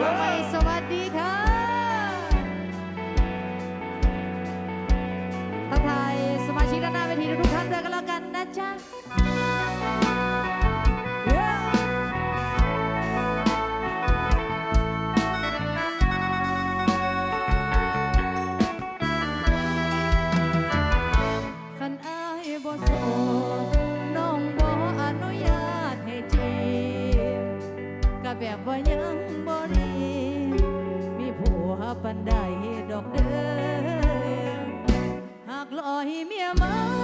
มาใหม่สวัสดีค่ะทักทายสมาชิกด้านหน้าเวทีทุกท่านด้วยกันแล้วกันนะจ๊ะแบบว่ายังบ่รีบมีผัว ปันได้ดอกเด้อหากลอยเมียมา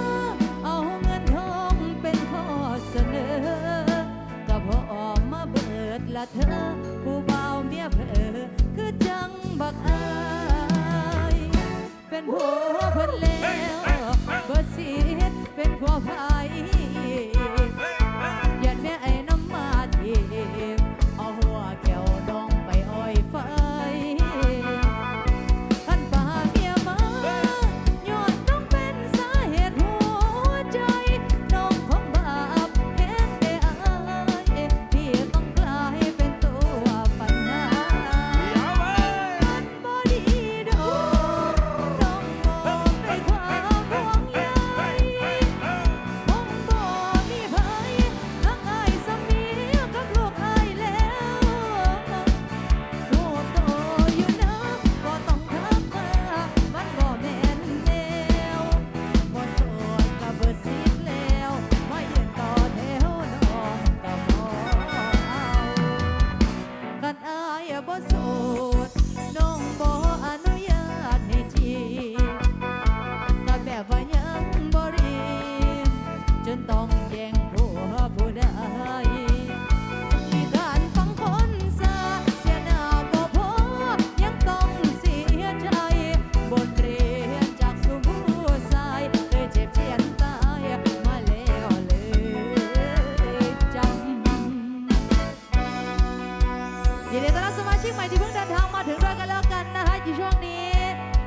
ยินดีต้อนรับสมาชิกใหม่ที่เพิ่งเดินทางมาถึงด้วยกันแล้วกันนะคะอยู่ช่วงนี้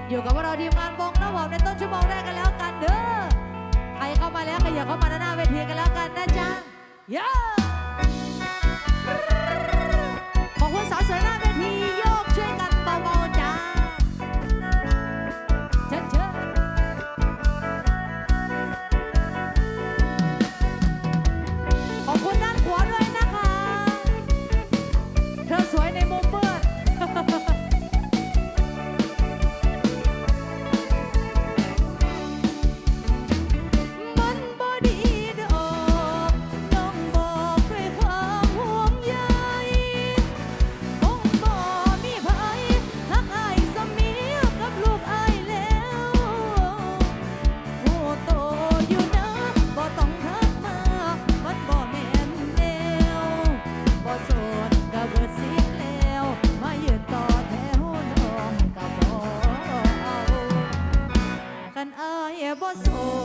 อยู่กับพวกเราทีมงานวงน้ำหอมในต้นชั่วโมงแรกกันแล้วกันเด้อใครเข้ามาแล้วก็อย่าเข้ามาหน้าเวทีกันแล้วกันนะจ๊ะเย้ そう。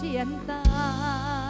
简单。